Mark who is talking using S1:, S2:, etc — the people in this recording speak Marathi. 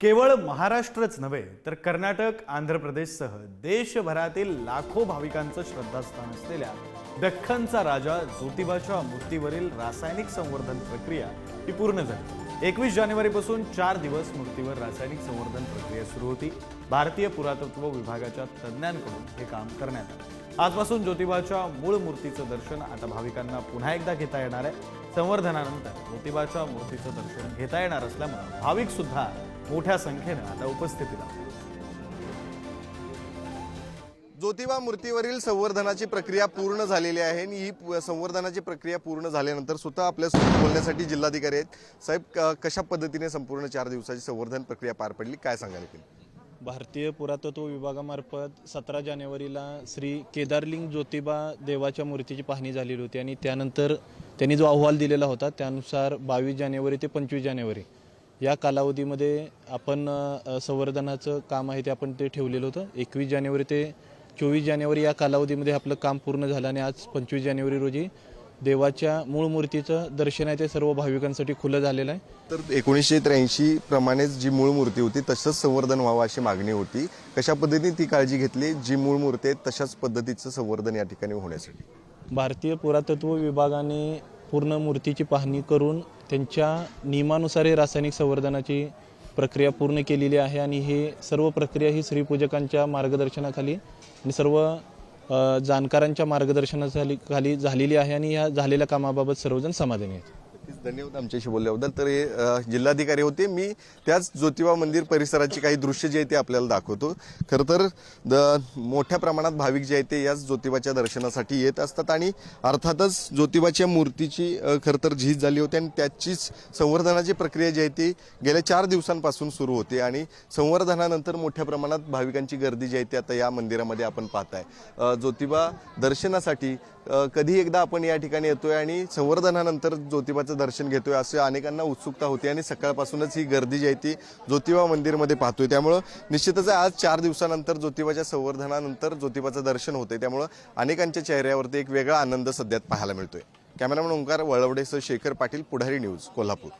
S1: केवळ महाराष्ट्रच नव्हे तर कर्नाटक आंध्र प्रदेशसह देशभरातील लाखो भाविकांचं श्रद्धास्थान असलेल्या दख्खनचा राजा ज्योतिबाच्या मूर्तीवरील रासायनिक संवर्धन प्रक्रिया ही पूर्ण झाली. एकवीस जानेवारीपासून चार दिवस मूर्तीवर रासायनिक संवर्धन प्रक्रिया सुरू होती. भारतीय पुरातत्व विभागाच्या तज्ज्ञांकडून हे काम करण्यात आलं. आजपासून ज्योतिबाच्या मूळ मूर्तीचं दर्शन आता भाविकांना पुन्हा एकदा घेता येणार आहे. संवर्धनानंतर ज्योतिबाच्या मूर्तीचं दर्शन घेता येणार असल्यामुळे भाविक सुद्धा मोठ्या संख्येनं आता उपस्थिती लावतात
S2: ज्योतिबा मूर्तीवरील संवर्धनाची प्रक्रिया पूर्ण झालेली आहे आणि ही प- संवर्धनाची प्रक्रिया पूर्ण झाल्यानंतर स्वतः आपल्यासोबत बोलण्यासाठी जिल्हाधिकारी आहेत. साहेब क- कशा पद्धतीने संपूर्ण चार दिवसाची संवर्धन प्रक्रिया पार पडली? काय सांगाल की
S3: भारतीय पुरातत्व विभागामार्फत सतरा जानेवारीला श्री केदारलिंग ज्योतिबा देवाच्या मूर्तीची पाहणी झालेली होती आणि त्यानंतर त्यांनी जो अहवाल दिलेला होता त्यानुसार बावीस जानेवारी ते पंचवीस जानेवारी या कालावधीमध्ये आपण संवर्धनाचं काम आहे ते आपण ते ठेवलेलं होतं. एकवीस जानेवारी ते चोवीस जानेवारी या कालावधीमध्ये आपलं काम पूर्ण झालं आणि आज पंचवीस जानेवारी रोजी देवाच्या मूळ मूर्तीचं दर्शन आहे ते सर्व भाविकांसाठी खुलं झालेलं आहे.
S2: तर एकोणीसशे त्र्याऐंशी प्रमाणेच जी मूळ मूर्ती होती तसंच संवर्धन व्हावं अशी मागणी होती. कशा पद्धतीने ती काळजी घेतली? जी मूळ मूर्ती आहे तशाच पद्धतीचं संवर्धन या ठिकाणी होण्यासाठी.
S3: भारतीय पुरातत्व विभागाने पूर्ण मूर्तीची पाहणी करून त्यांच्या नियमानुसार रासायनिक संवर्धनाची प्रक्रिया पूर्ण केलेली आहे आणि हे सर्व प्रक्रिया ही श्रीपूजकांच्या मार्गदर्शनाखाली आणि सर्व जाणकारांच्या मार्गदर्शनाखाली खाली झालेली आहे आणि या झालेल्या कामाबाबत सर्वजण समाधानी आहेत.
S2: धन्यवाद आमच्याशी बोलल्याबद्दल. तर हे जिल्हाधिकारी होते. मी त्याच ज्योतिबा मंदिर परिसराची काही दृश्य जे आहे ते आपल्याला दाखवतो. खरं तर द- मोठ्या प्रमाणात भाविक जे आहे ते याच ज्योतिबाच्या दर्शनासाठी येत असतात आणि अर्थातच ज्योतिबाच्या मूर्तीची खरं तर झीज झाली होती आणि त्याचीच संवर्धनाची प्रक्रिया जी आहे ती गेल्या चार दिवसांपासून सुरू होते आणि संवर्धनानंतर मोठ्या प्रमाणात भाविकांची गर्दी जी आहे ती आता या मंदिरामध्ये आपण पाहताय. ज्योतिबा दर्शनासाठी कधी एकदा आपण या ठिकाणी येतोय आणि संवर्धनानंतर ज्योतिबाचं दर्शन घेतोय असं अनेकांना उत्सुकता होती आणि सकाळपासूनच ही गर्दी जी आहे ती ज्योतिबा मंदिरमध्ये पाहतोय. त्यामुळं निश्चितच आज चार दिवसानंतर ज्योतिबाच्या संवर्धनानंतर ज्योतिबाचं दर्शन होतंय. त्यामुळं अनेकांच्या चेहऱ्यावरती एक वेगळा आनंद सध्यात पाहायला मिळतोय. कॅमेरामॅन ओंकार वळवडेसह शेखर पाटील पुढारी न्यूज कोल्हापूर.